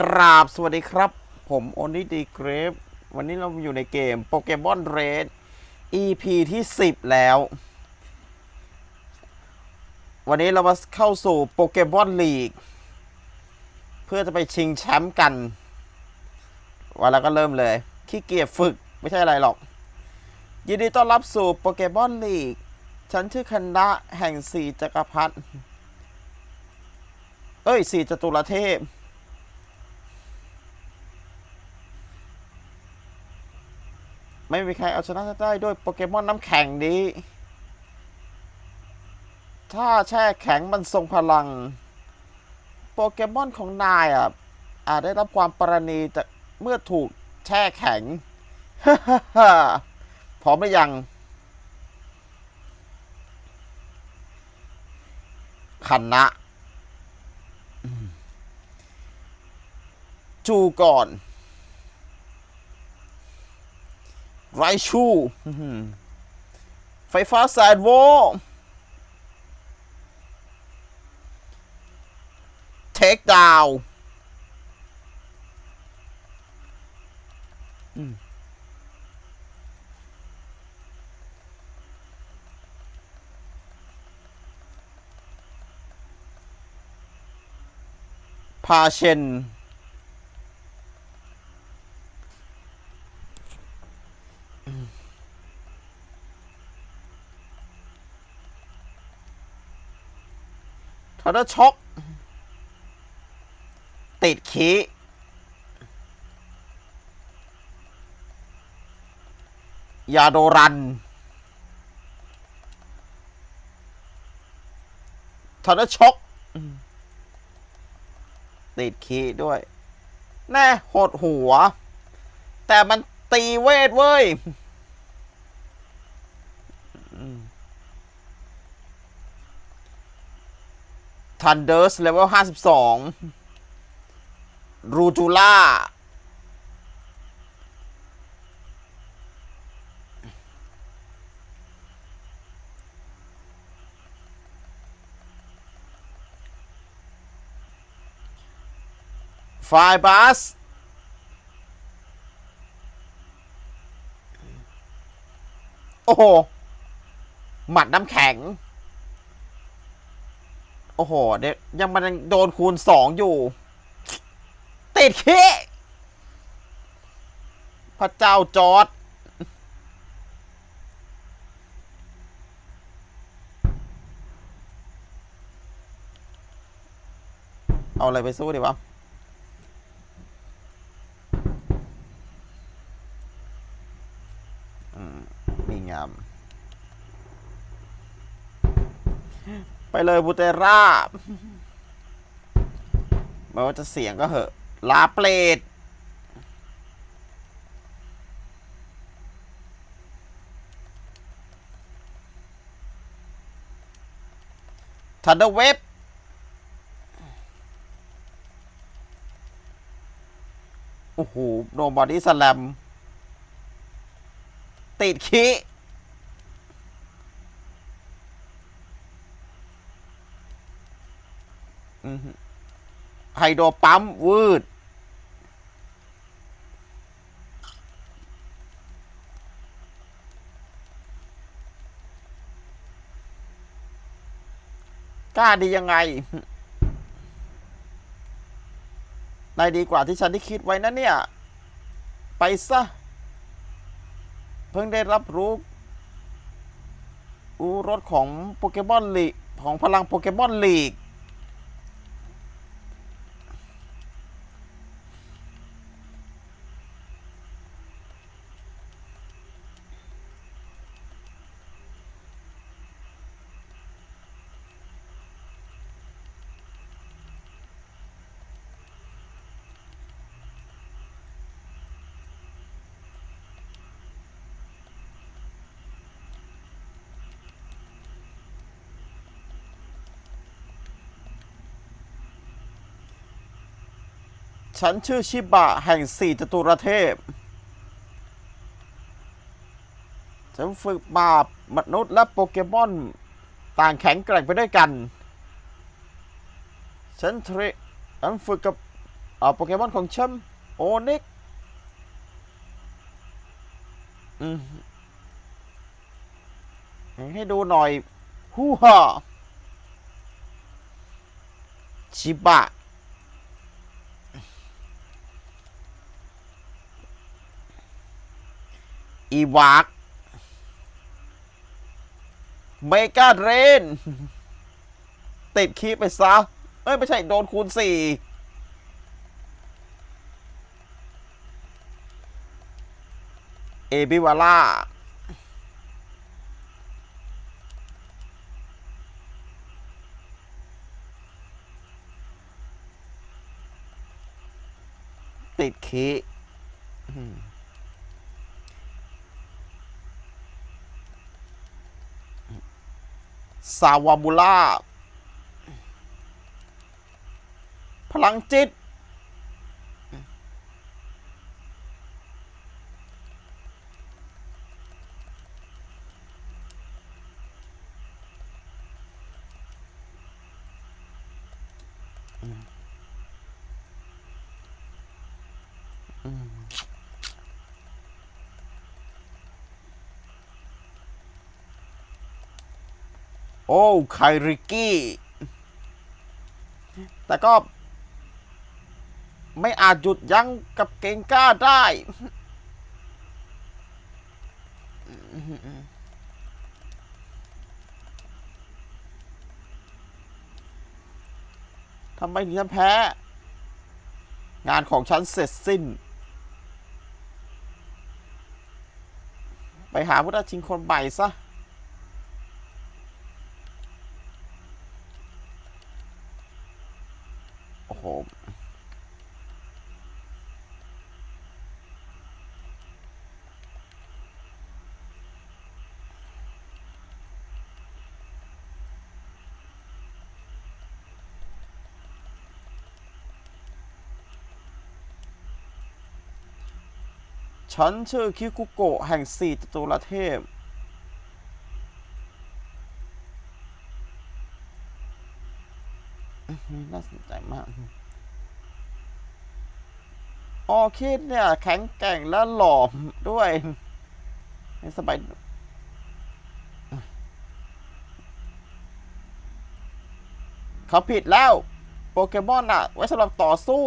กราบสวัสดีครับ ผมโอนิดีเกรฟวันนี้เราอยู่ในเกมโปเกมอนเรด EP ที่ 10 แล้ว วันนี้เรามาเข้าสู่โปเกมอนลีก เพื่อจะไปชิงแชมป์กัน วันแล้วก็เริ่มเลย ขี้เกียจฝึกไม่ใช่อะไรหรอก ยินดีต้อนรับสู่โปเกมอนลีก ฉันชื่อคณะแห่งสี่จักรพรรดิเอ้ยสี่จตุรเทพ ไม่มีใครเอาชนะได้ด้วยโปเกมอนน้ำแข็งนี้ถ้าแช่แข็งมันทรงพลัง โปเกมอนของนายอะอาจได้รับความปราณีจากเมื่อถูกแช่แข็งพร้อมหรือยังคณะอืมจูก่อน ไรชูไฟฟ้าสนโวลต์เทคดาวพาเชน ทอร์ช็อกติดขียาโดรันทอร์ช็อกติดขีด้วย แน่หดหัว แต่มันตีเวทเว้ย ทันเดอร์สเลเวลห้าสิบสองรูจูล่าไฟบัสโอ้โห หมัดน้ำแข็ง โอ้โหเดี๋ยวยังมันยังโดนคูณสองอยู่ ติดคิพระเจ้าจอร์ดเอาอะไรไปสู้ดีวะ อืมนี่งาม ไป เลยบูเตราไม่ว่าจะเสียงก็เหอะลาเปลดทันเดอร์เว็บโอ้โหโดนบอดี้สแลมติดขี้ อือฮึ ไฮโดรปั๊มวืด กล้าดียังไงได้ดีกว่าที่ฉันที่คิดไว้นะเนี่ย ไปซะ เพิ่งได้รับรู้รู้รถของโปเกมอนลีกของพลังโปเกมอนลีก ฉันชื่อชิบะแห่งสี่จตุรเทพ ฉันฝึกมามนุษย์และโปเกมอน ต่างแข็งแกร่งไปด้วยกัน ฉันเทรฉันฝึกกับโปเกมอนของแชมป์โอนิกอืมให้ดูหน่อยฮู้ฮ่าชิบะ อีวากเมกาเรน ติดคีย์ไปซะ เอ้ย ไม่ใช่โดนคูณสี่เอบิวาล่าติดคีย์อืม ซาวาบูล่า พลังจิต โอ้ไคริกี้ แต่ก็ ไม่อาจหยุดยั้งกับเกงก้าได้ ทำไมถึงฉันแพ้ งานของฉันเสร็จสิ้น ไปหาพุทธชิงคนใหม่ซะ ฉันชื่อคิคุโกะแห่งสี่จตุรเทพ น่าสนใจมาก ออคิดเนี่ย แข็งแกร่งและหล่อมด้วยไม่สบายเขาผิดแล้ว โปเกมอนอะไว้สำหรับต่อสู้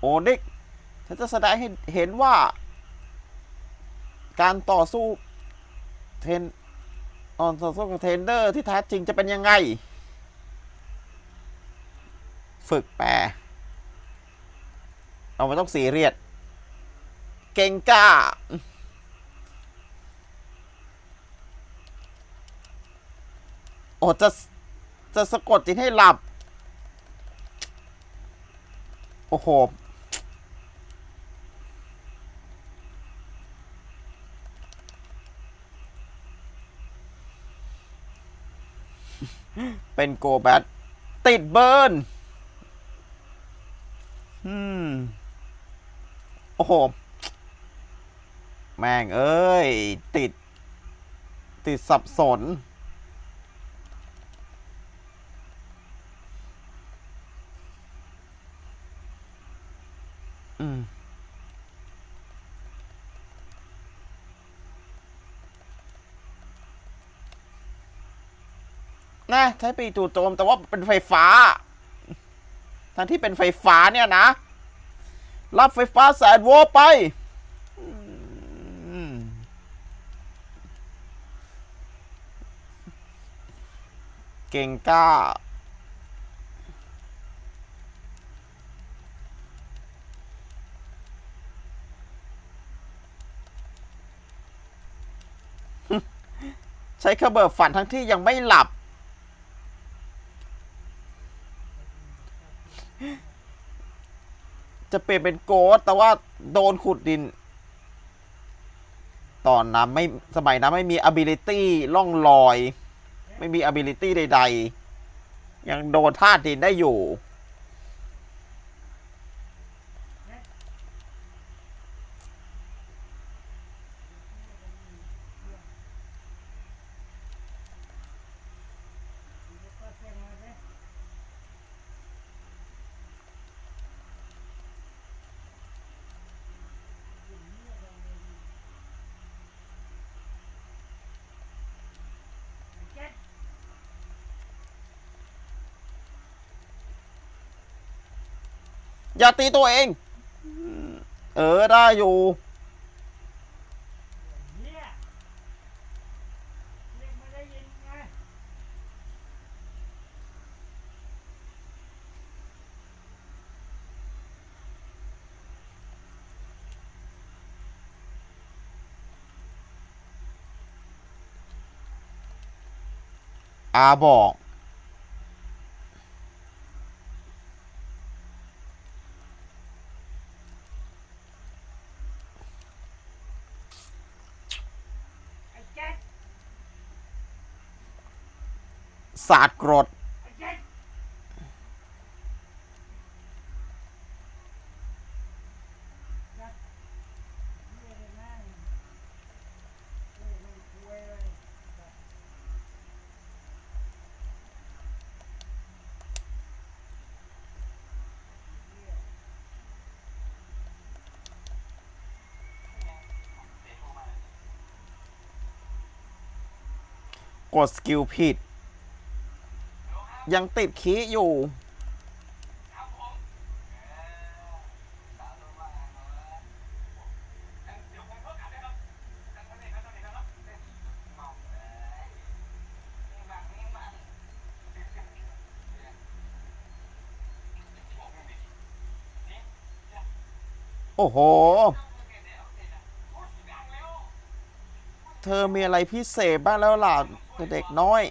โอนิกฉันจะแสดงให้เห็นว่า การต่อสู้เทนตอนต่อสู้กับเทนเนอร์ที่แท้จริงจะเป็นยังไง ฝึกแปลเราไม่ต้องสีเรียสเก่งกล้าโอ้จะ จะสะกดจิตให้หลับ โอ้โห เป็นโกแบตติดเบิร์นอืม โอ้โห แม่งเอ้ย ติด ติดสับสน นะใช้ปีจู่โจมแต่ว่าเป็นไฟฟ้าทั้งที่เป็นไฟฟ้าเนี่ยนะ รับไฟฟ้าแสนโวลต์ไปเก่งก้าใช้ขบเบิดฝันทั้งที่ยังไม่หลับ จะเปลี่ยนเป็นโกดแต่ว่าโดนขุดดิน ตอนนั้นไม่สมัยนั้นไม่มี ability ล่องลอย ไม่มี ability ใด ๆ ยังโดนธาตุดินได้อยู่ อย่าตีตัวเอง เออได้อยู่ อาบอก ไอ้แจ๊ค ศาสตร์กรดกเลยนะเรียกไม่คุยเลยกดสกิลผิด ยังติดคีย์อยู่ โอ้โห เธอมีอะไรพิเศษบ้างแล้วล่ะเด็กน้อย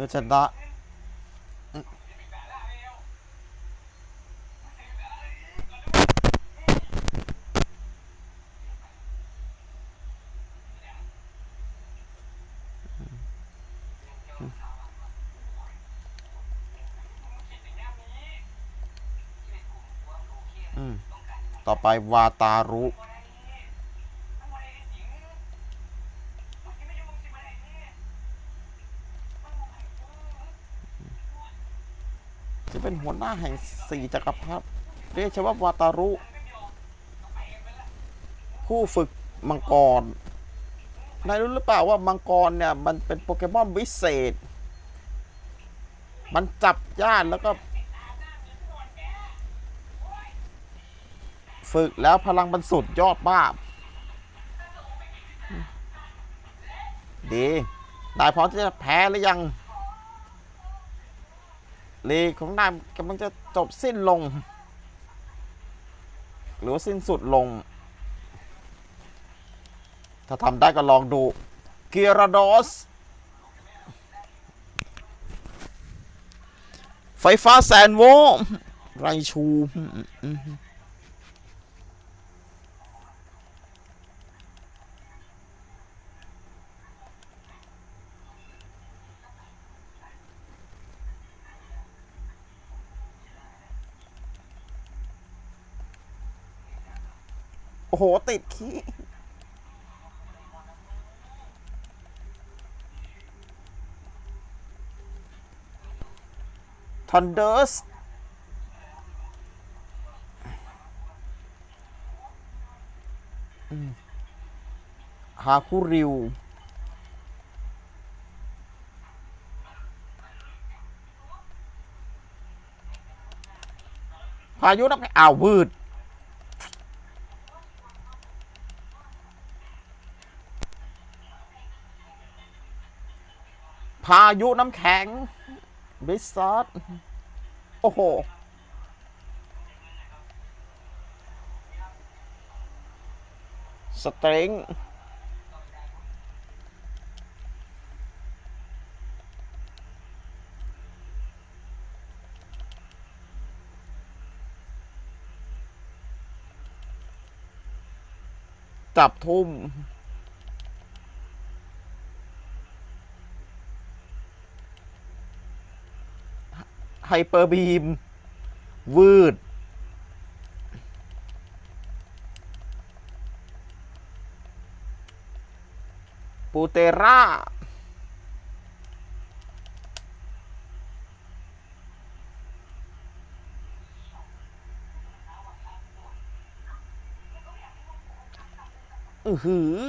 เธอชนะอืมต่อไปวาตารุ จะเป็นหัวหน้าแห่งสี่จักรพรรดิเรียกชว่าวาตารุ ผู้ฝึกมังกรนายรู้หรือเปล่าว่ามังกรเนี่ย มันเป็นโปเกมอนวิเศษ มันจับญาติแล้วก็ ฝึกแล้วพลังมันสุดยอดมากดีนายพร้อมที่จะแพ้หรือยัง ลีกของนายกำลังจะจบสิ้นลง หรือว่าสิ้นสุดลง ถ้าทำได้ก็ลองดูเกียราดอส ไฟฟ้าแสนโวลต์ไรชู โอ้โห ติดขี้ทันเดอร์สฮาคุริว พายุน้ำอ้าววืดายุน้ำแข็งบิสซอดโอ้โห สตริงจับทุ่ม ไฮเปอร์บีม วืด ปูเตราอือหือ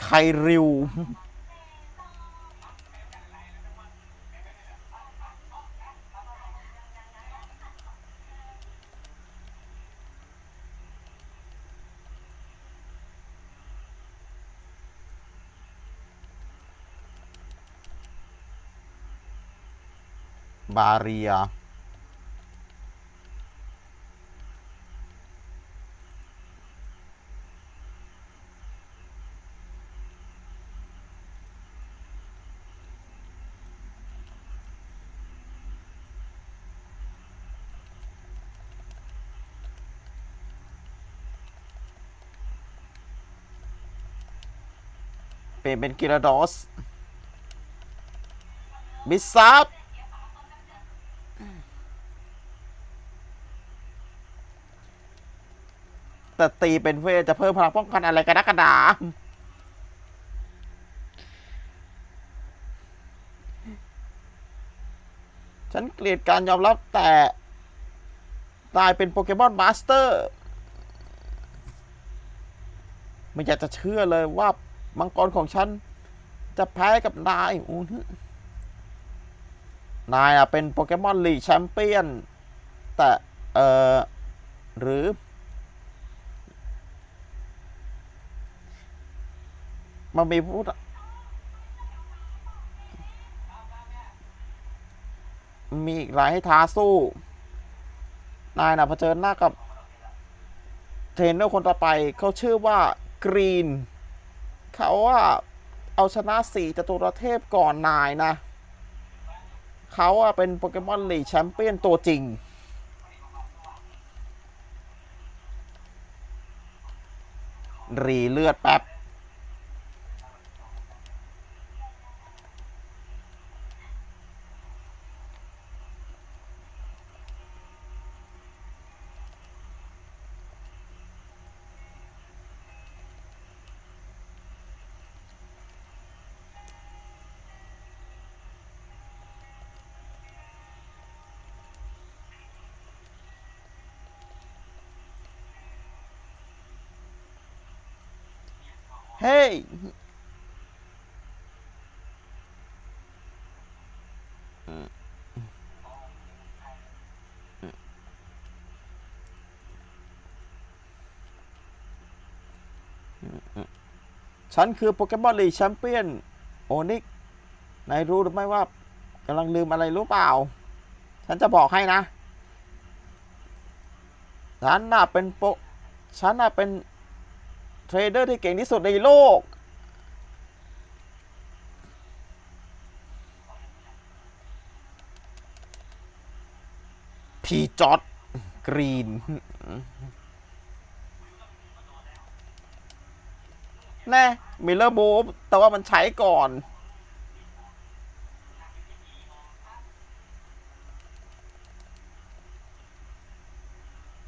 ไคริว บาเรีย ลี่ยนเป็นกิราดอสบิสซับแต่ตีเป็นเวทจะเพิ่มพลังป้องกันอะไรกันนักกันหนาฉันเกลียดการยอมรับแต่ตายเป็นโปเกมอนมาสเตอร์ ไม่อยากจะเชื่อเลยว่า มังกรของฉัน จะแพ้กับนายอู้นายอะเป็นโปเกมอนลีกแชมเปี้ยน แต่ เออหรือ มันมีพูดมีอีกหลายให้ท้าสู้ นายนะเผชิญหน้ากับ เทรนเนอร์คนต่อไปเขาชื่อว่ากรีน เขาว่าเอาชนะสี่จตุรเทพก่อนนายนะ เขาอะเป็นโปเกมอนลีแชมเปี้ยนตัวจริง รีเลือดแป๊บ ฮ้ยฉันคือโปเกมอนลีแชมเปี้ยนโอนิกนายรู้หรือไม่ว่ากำลังลืมอะไรรู้เปล่า ฉันจะบอกให้นะ ฉันน่ะเป็นโป ฉันน่ะเป็น เทรดเดอร์ที่เก่งที่สุดในโลก พีจอดกรีน แน่มิลเลอร์บูฟแต่ว่ามันใช้ก่อน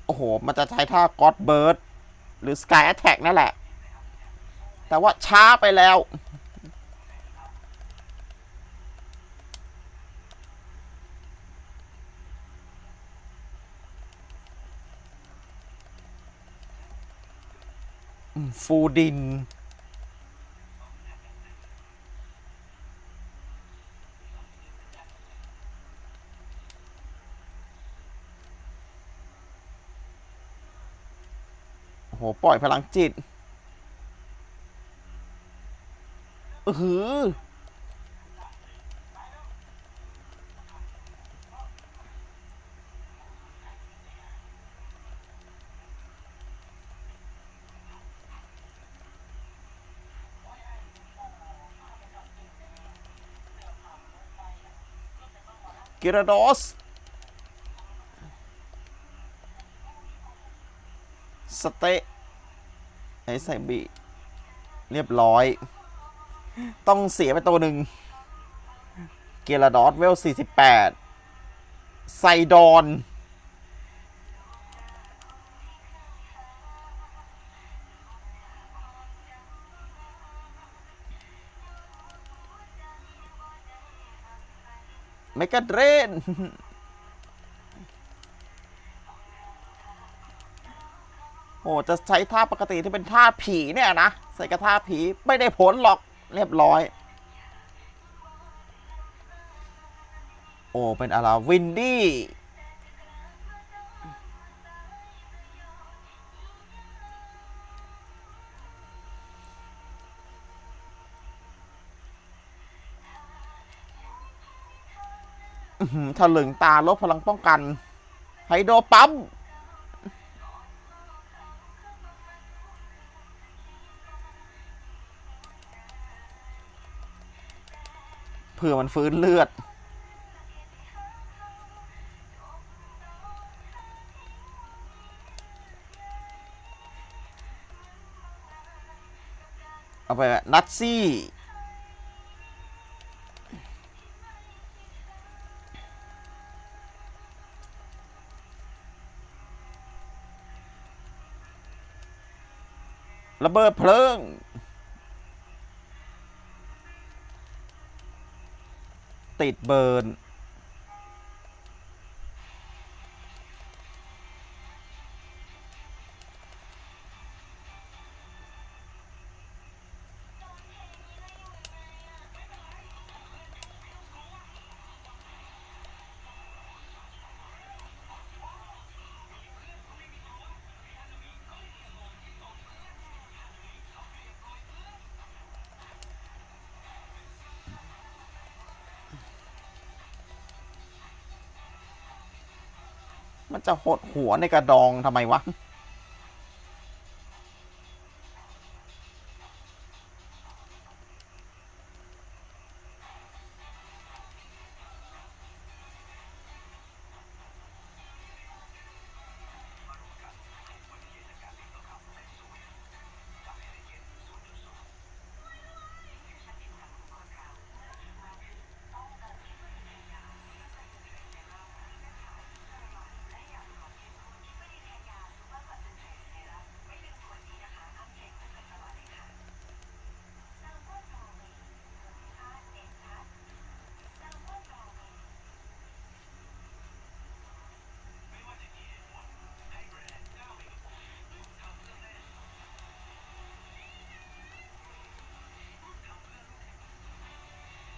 โอ้โห มันจะใช้ท่า God Bird หรือ Sky Attack นั่นแหละ แต่ว่าช้าไปแล้ว ฟูดิน โอ้โห ปล่อยพลังจิตอือหือกิราโดสสเตะ ไอ้ใส่บีเรียบร้อย ต้องเสียไปตัวหนึ่ง เกราดอสเวล 48 ไซดอน เมกาเดรน อ้จะใช้ท่าปกติที่เป็นท่าผีเนี่ยนะ ใส่กระทาผีไม่ได้ผลหรอกเรียบร้อย โอ้เป็นอะไรวินดี้ถลึงตาลบพลังป้องกัน ไฮโดรปั๊ม เผื่อมันฟื้นเลือด เอาไปนัดซี่ระเบิดเพลิง ติดเบิร์น จะหดหัวในกระดองทำไมวะ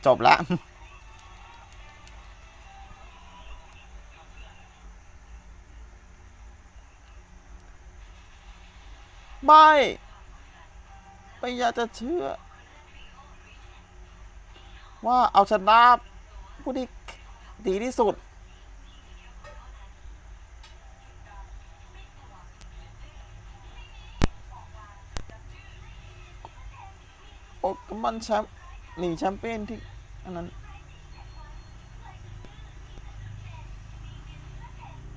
จบละไม่ไม่อยากจะเชื่อ ว่าเอาชนะผู้ที่ดีที่สุด โอ้กมันแชมป์ หนีแชมเปี้ยนที่อันนั้น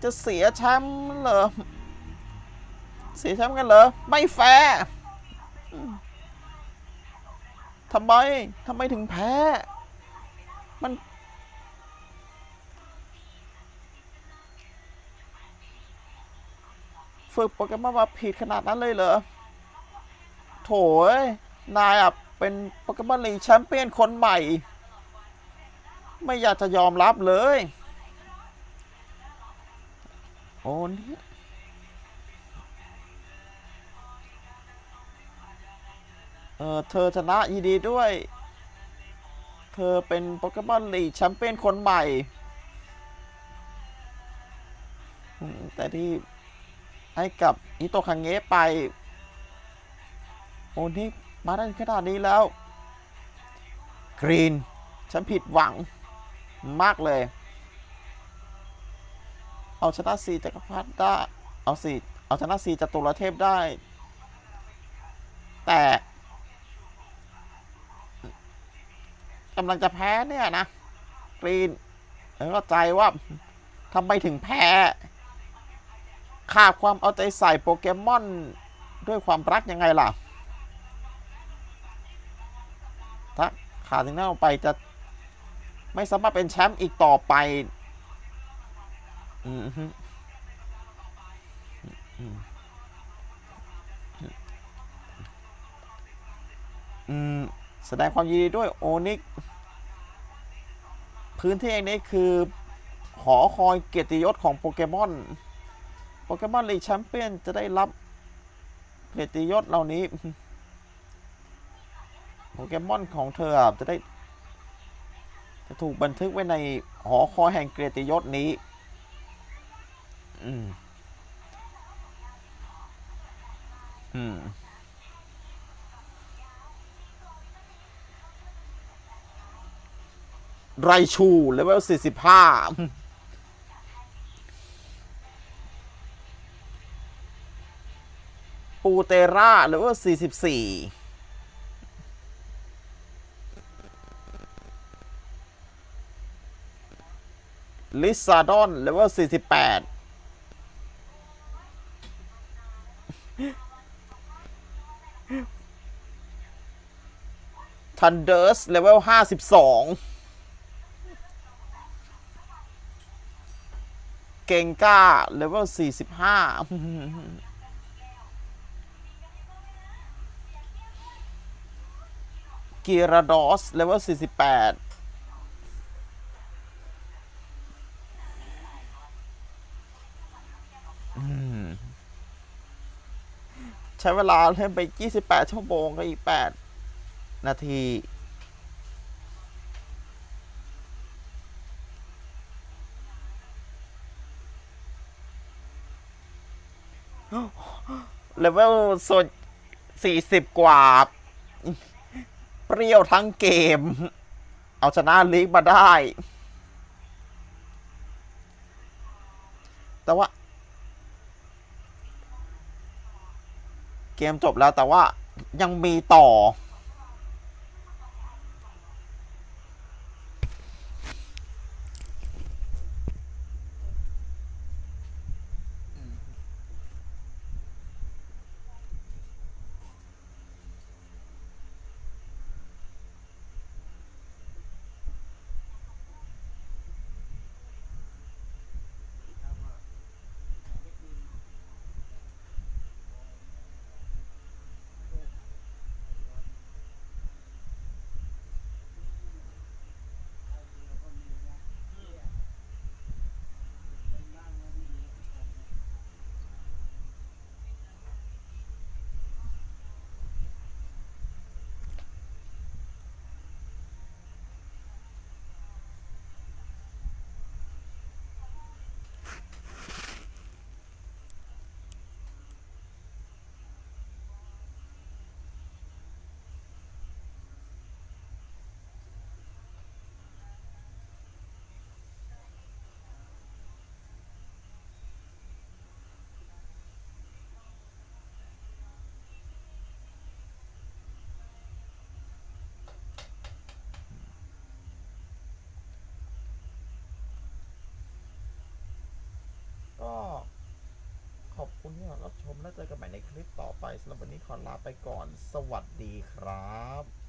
จะเสียแชมป์เหรอ เสียแชมป์กันเหรอ ไม่แฟร์ทำไมทำไมถึงแพ้ มัน ฝึกโปเกมอนมาผิดขนาดนั้นเลยเหรอ โถยนายอะ เป็นโปเกมอนลีกแชมเปี้ยนคนใหม่ ไม่อยากจะยอมรับเลย โอ้นี่เออเธอชนะยินดีด้วย เธอเป็นโปเกมอนลีกแชมเปี้ยนคนใหม่ แต่ที่ให้กับอิโตะคังเงะไป โอ้นี่ มาได้ขนาดนี้แล้ว กรีน ฉันผิดหวังมากเลย เอาชนะสีจักรพรรดิได้ เอาสีเอาชนะสีจตุรเทพได้ แต่กำลังจะแพ้เนี่ยนะ กรีนเออเข้าใจว่าทำไมถึงแพ้ ขาดความเอาใจใส่โปเกมอน ด้วยความรักยังไงล่ะ ถ้าขาดสิ่งนั้นออกไปจะไม่สามารถเป็นแชมป์อีกต่อไปอืมอืมอืมแสดงความยินดีด้วยโอนิก พื้นที่แห่งนี้คือ หอคอยเกียรติยศของโปเกมอน โปเกมอนลีกแชมเปี้ยนจะได้รับเกียรติยศเหล่านี้ โปเกมอนของเธอจะได้ จะถูกบันทึกไว้ในหอคอยแห่งเกียรติยศนี้ อืม อืมไรชูเลเวลสี่สิบห้าปูเตราเลเวลสี่สิบสี่ ลิซาดอนเลเวลสี่สิบแปดทันเดอร์สเลเวลห้าสิบสองเกงก้าเลเวลสี่สิบห้ากีราดอสเลเวล48 ใช้เวลาเล่นไป 28 ชั่วโมงก็อีก 8 นาที เลเวลส่วน40 กว่า เปรี้ยวทั้งเกม เอาชนะลีกมาได้ แต่ว่า เกมจบแล้วแต่ว่ายังมีต่อ ก็ขอบคุณที่ รับชมและเจอกันใหม่ในคลิปต่อไปสำหรับวันนี้ขอลาไปก่อน สวัสดีครับ